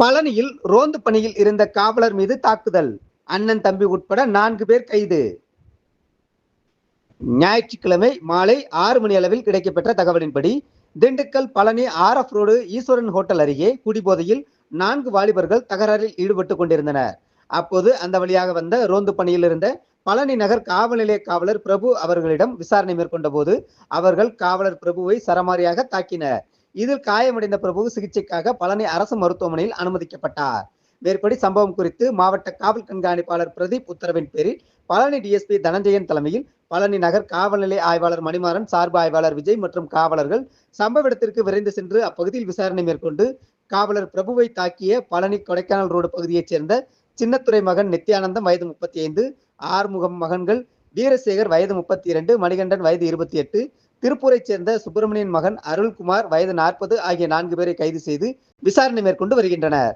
பழனியில் ரோந்து பணியில் இருந்த காவலர் மீது தாக்குதல். அண்ணன் தம்பி உட்பட நான்கு பேர் கைது. ஞாயிற்றுக்கிழமை மாலை ஆறு மணி அளவில் கிடைக்கப்பெற்ற தகவலின்படி Dindigul Palani RF road Eswaran hotel அருகே குடிபோதையில் நான்கு வாலிபர்கள் தகராறில் ஈடுபட்டு கொண்டிருந்தனர். அப்போது அந்த வழியாக வந்த ரோந்து பணியில் இருந்த பழனி நகர் காவல் நிலைய காவலர் பிரபு அவர்களிடம் விசாரணை மேற்கொண்ட போது அவர்கள் காவலர் பிரபுவை சரமாரியாக தாக்கினர். இதில் காயமடைந்த பிரபு சிகிச்சைக்காக பழனி அரசு மருத்துவமனையில் அனுமதிக்கப்பட்டார். மேற்படி சம்பவம் குறித்து மாவட்ட காவல் கண்காணிப்பாளர் பிரதீப் உத்தரவின் பேரில் பழனி டிஎஸ்பி தனஞ்சயன் தலைமையில் பழனி நகர் காவல்நிலை ஆய்வாளர் மணிமாறன் சார்பு ஆய்வாளர் விஜய் மற்றும் காவலர்கள் சம்பவ இடத்திற்கு விரைந்து சென்று அப்பகுதியில் விசாரணை மேற்கொண்டு காவலர் பிரபுவை தாக்கிய பழனி கொடைக்கானல் ரோடு பகுதியைச் சேர்ந்த சின்னத்துறை மகன் நித்யானந்தம் வயது முப்பத்தி ஐந்து ஆறுமுகம் மகன்கள் வீரசேகர் வயது முப்பத்தி இரண்டு மணிகண்டன் வயது இருபத்தி எட்டு திருப்பூரைச் சேர்ந்த சுப்பிரமணியன் மகன் அருள்குமார் வயது நாற்பது ஆகிய நான்கு பேரை கைது செய்து விசாரணை மேற்கொண்டு வருகின்றனர்.